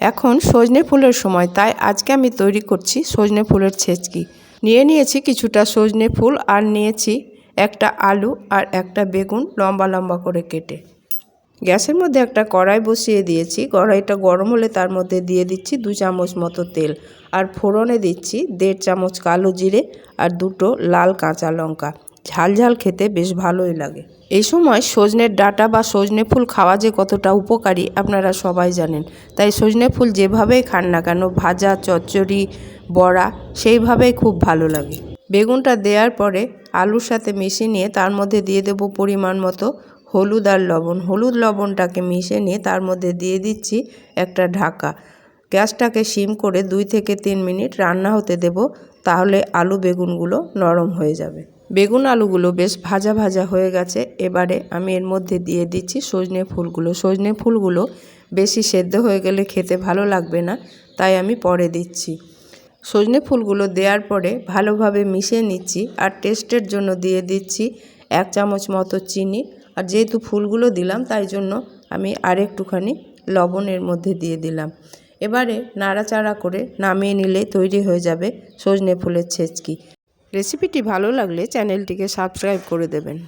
এখন সজনে ফুলের সময়, তাই আজকে আমি তৈরি করছি সজনে ফুলের ছেচকি। নিয়ে নিয়েছি কিছুটা সজনে ফুল আর নিয়েছি একটা আলু আর একটা বেগুন লম্বা লম্বা করে কেটে। গ্যাসের মধ্যে একটা কড়াই বসিয়ে দিয়েছি। কড়াইটা গরম হলে তার মধ্যে দিয়ে দিচ্ছি দু চামচ মতো তেল আর ফোড়নে দিচ্ছি দেড় চামচ কালো জিরে আর দুটো লাল কাঁচা লঙ্কা। ঝাল ঝাল খেতে বেশ ভালোই লাগে। এই সময় সজনের ডাঁটা বা সজনে ফুল খাওয়া যে কতটা উপকারী আপনারা সবাই জানেন। তাই সজনে ফুল যেভাবেই খান না কেন, ভাজা, চচ্চড়ি, বড়া, সেইভাবেই খুব ভালো লাগে। বেগুনটা দেওয়ার পরে আলুর সাথে মিশিয়ে নিয়ে তার মধ্যে দিয়ে দেবো পরিমাণ মতো হলুদ আর লবণ। হলুদ লবণটাকে মিশে নিয়ে তার মধ্যে দিয়ে দিচ্ছি একটা ঢাকা। গ্যাসটাকে সিম করে দুই থেকে তিন মিনিট রান্না হতে দেব, তাহলে আলু বেগুনগুলো নরম হয়ে যাবে। বেগুন আলুগুলো বেশ ভাজা ভাজা হয়ে গেছে। এবারে আমি এর মধ্যে দিয়ে দিচ্ছি সজনে ফুলগুলো। সজনে ফুলগুলো বেশি সেদ্ধ হয়ে গেলে খেতে ভালো লাগবে না, তাই আমি পরে দিচ্ছি। সজনে ফুলগুলো দেওয়ার পরে ভালোভাবে মিশিয়ে নিচ্ছি আর টেস্টের জন্য দিয়ে দিচ্ছি এক চামচ মতো চিনি। আর যেহেতু ফুলগুলো দিলাম, তাই জন্য আমি আর একটুখানি লবণের মধ্যে দিয়ে দিলাম। এবারে নাড়াচাড়া করে নামিয়ে নিলে তৈরি হয়ে যাবে সজনে ফুলের ছেচকি। রেসিপিটি ভালো লাগলে চ্যানেলটিকে সাবস্ক্রাইব করে দেবেন।